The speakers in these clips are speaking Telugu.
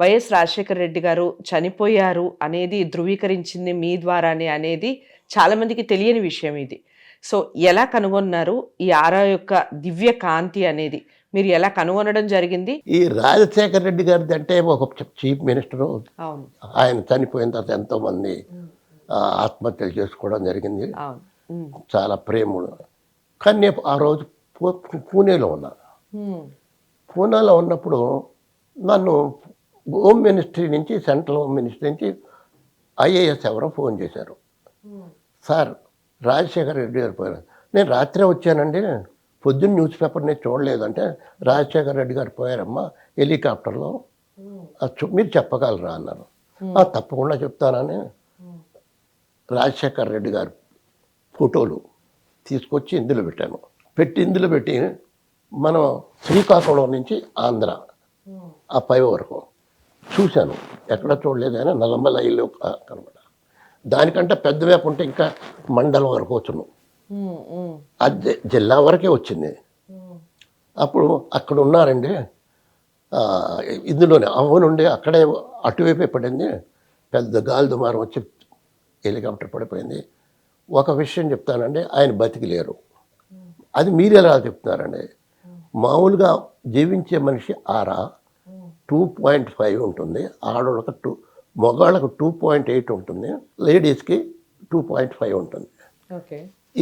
వైఎస్ రాజశేఖర రెడ్డి గారు చనిపోయారు అనేది ధృవీకరించింది మీ ద్వారానే అనేది చాలా మందికి తెలియని విషయం ఇది. సో ఎలా కనుగొన్నారు ఈ ఆరా యొక్క దివ్య కాంతి అనేది? మీరు ఎలా కనుగొనడం జరిగింది? ఈ రాజశేఖర రెడ్డి గారిది అంటే ఒక చీఫ్ మినిస్టరు. అవును. ఆయన చనిపోయిన తర్వాత ఎంతోమంది ఆత్మహత్యలు చేసుకోవడం జరిగింది. చాలా ప్రేముడు. కానీ నేను ఆ రోజు పూణేలో ఉన్నా. పూనాలో ఉన్నప్పుడు నన్ను హోమ్ మినిస్ట్రీ నుంచి సెంట్రల్ హోమ్ మినిస్ట్రీ నుంచి ఐఏఎస్ ఎవరో ఫోన్ చేశారు. సార్ రాజశేఖర రెడ్డి గారు పోయారు నేను రాత్రే వచ్చానండి. పొద్దున్న న్యూస్ పేపర్ నేను చూడలేదు అంటే రాజశేఖర రెడ్డి గారు పోయారమ్మా హెలికాప్టర్లో. మీరు చెప్పగలరా అన్నారు. "ఆ, తప్పకుండా చెప్తానని రాజశేఖర రెడ్డి గారు ఫోటోలు తీసుకొచ్చి ఇందులో పెట్టాను. పెట్టి ఇందులో పెట్టి మనం శ్రీకాకుళం నుంచి ఆంధ్ర ఆ పై వరకు. చూశాను. ఎక్కడ చూడలేదు కానీ నల్లమల ఇల్లు కనబడ దానికంటే పెద్ద వేపు ఉంటే ఇంకా మండలం వరకు వచ్చును. అది జిల్లా వరకే వచ్చింది. అప్పుడు అక్కడ ఉన్నారండి ఇందులోనే అవునండి అక్కడే అటువైపే పడింది. పెద్ద గాలి దుమారం వచ్చి హెలికాప్టర్ పడిపోయింది. ఒక విషయం చెప్తానండి ఆయన బతికి లేరు అది మీరు ఎలా చెప్తున్నారండి మామూలుగా జీవించే మనిషి ఆరా? టూ పాయింట్ ఫైవ్ ఉంటుంది. ఆడవాళ్ళకి టూ మగవాళ్ళకు టూ పాయింట్ ఎయిట్ ఉంటుంది. లేడీస్కి టూ పాయింట్ ఫైవ్ ఉంటుంది.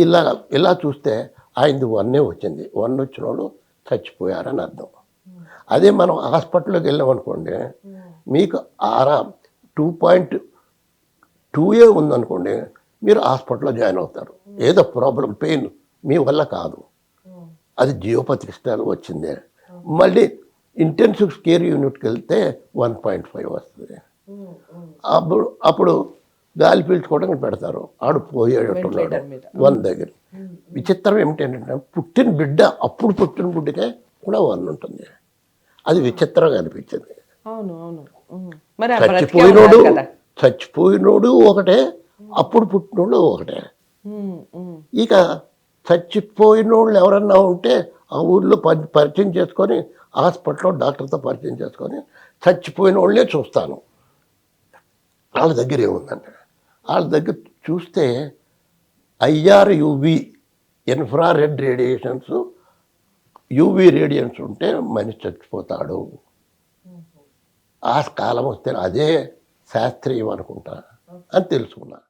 ఇలా ఇలా చూస్తే ఆయనది వన్నే వచ్చింది. వన్ వచ్చిన వాళ్ళు చచ్చిపోయారని అర్థం. అదే మనం హాస్పిటల్లోకి వెళ్ళామనుకోండి మీకు ఆరా టూ పాయింట్ టూయే ఉందనుకోండి మీరు హాస్పిటల్లో జాయిన్ అవుతారు. ఏదో ప్రాబ్లం పెయిన్ మీ వల్ల కాదు. అది జియోపతిక్ స్టార్ వచ్చిందే మళ్ళీ ఇంటెన్సివ్ కేర్ యూనిట్కి వెళ్తే వన్ పాయింట్ ఫైవ్ వస్తుంది. అప్పుడు అప్పుడు గాలి పీల్చుకోవడానికి పెడతారు. ఆడు పోయేటట్టున్నాడు. వన్ దగ్గర. విచిత్రం ఏమిటంటే పుట్టిన బిడ్డ అప్పుడు పుట్టిన బిడ్డకే కూడా వన్ ఉంటుంది. అది విచిత్రంగా అనిపించింది. చచ్చిపోయినోడు చచ్చిపోయినోడు ఒకటే అప్పుడు పుట్టినోడు ఒకటే. ఇక చచ్చిపోయిన వాళ్ళు ఎవరన్నా ఉంటే ఆ పరి పరిచయం చేసుకొని హాస్పిటల్లో డాక్టర్తో పరిచయం చేసుకొని చచ్చిపోయిన వాళ్ళే చూస్తాను. వాళ్ళ దగ్గర ఏముందంటే? వాళ్ళ దగ్గర చూస్తే IR UV infrared radiations UV radiance ఉంటే మనిషి చచ్చిపోతాడు. ఆ కాలం వస్తే అదే శాస్త్రీయం అనుకుంటా అని తెలుసుకున్నా.